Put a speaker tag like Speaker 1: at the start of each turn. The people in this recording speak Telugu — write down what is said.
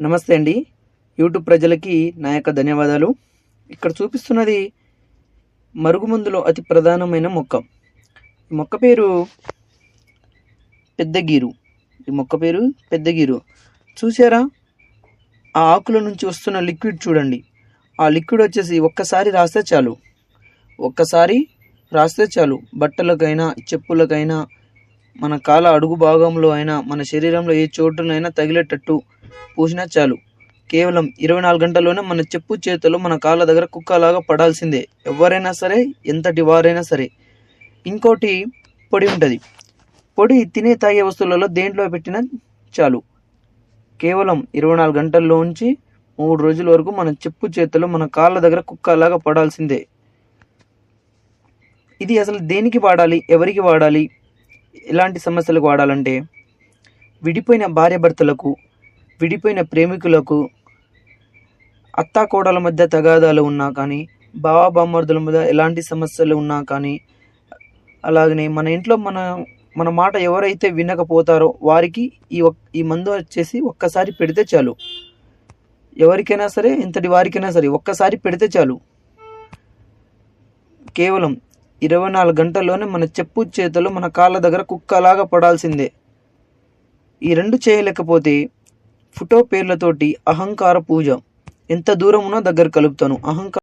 Speaker 1: నమస్తే అండి. యూట్యూబ్ ప్రజలకి నా యొక్క ధన్యవాదాలు. ఇక్కడ చూపిస్తున్నది మరుగుమందులో అతి ప్రధానమైన మొక్క. ఈ మొక్క పేరు పెద్దగీరు. ఈ మొక్క పేరు పెద్దగీరు. చూసారా ఆ ఆకుల నుంచి వస్తున్న లిక్విడ్ చూడండి. ఆ లిక్విడ్ వచ్చేసి ఒక్కసారి రాస్తే చాలు. ఒక్కసారి రాస్తే చాలు. బట్టలకైనా చెప్పులకైనా మన కాల అడుగు భాగంలో అయినా మన శరీరంలో ఏ చోటునైనా తగిలేటట్టు పూసినా చాలు. కేవలం ఇరవై నాలుగు గంటల్లోనే మన చెప్పు చేతులు మన కాళ్ళ దగ్గర కుక్కలాగా పడాల్సిందే. ఎవరైనా సరే ఎంతటి వారైనా సరే. ఇంకోటి పొడి ఉంటుంది. పొడి తినే తాగే వస్తువులలో దేంట్లో పెట్టినా చాలు. కేవలం ఇరవై నాలుగు గంటల్లోంచి మూడు రోజుల వరకు మన చెప్పు చేతులు మన కాళ్ళ దగ్గర కుక్కలాగా పడాల్సిందే. ఇది అసలు దేనికి వాడాలి? ఎవరికి వాడాలి? ఎలాంటి సమస్యలకు వాడాలంటే విడిపోయిన భార్యాభర్తలకు విడిపోయిన ప్రేమికులకు అత్తా కోడల మధ్య తగాదాలు ఉన్నా కానీ బావ బామ్మర్దుల మీద ఎలాంటి సమస్యలు ఉన్నా కానీ అలాగనే మన ఇంట్లో మన మన మాట ఎవరైతే వినకపోతారో వారికి ఈ ఒక్ ఈ మందు వచ్చేసి ఒక్కసారి పెడితే చాలు. ఎవరికైనా సరే ఇంతటి వారికైనా సరే ఒక్కసారి పెడితే చాలు. కేవలం ఇరవై నాలుగు గంటల్లోనే మన చెప్పు చేతులు మన కాళ్ళ దగ్గర కుక్కలాగా పడాల్సిందే. ఈ రెండు చేయలేకపోతే ఫోటో పేర్లతోటి అహంకార పూజ. ఎంత దూరం ఉన్నా దగ్గర కలుపుతాను. అహంకార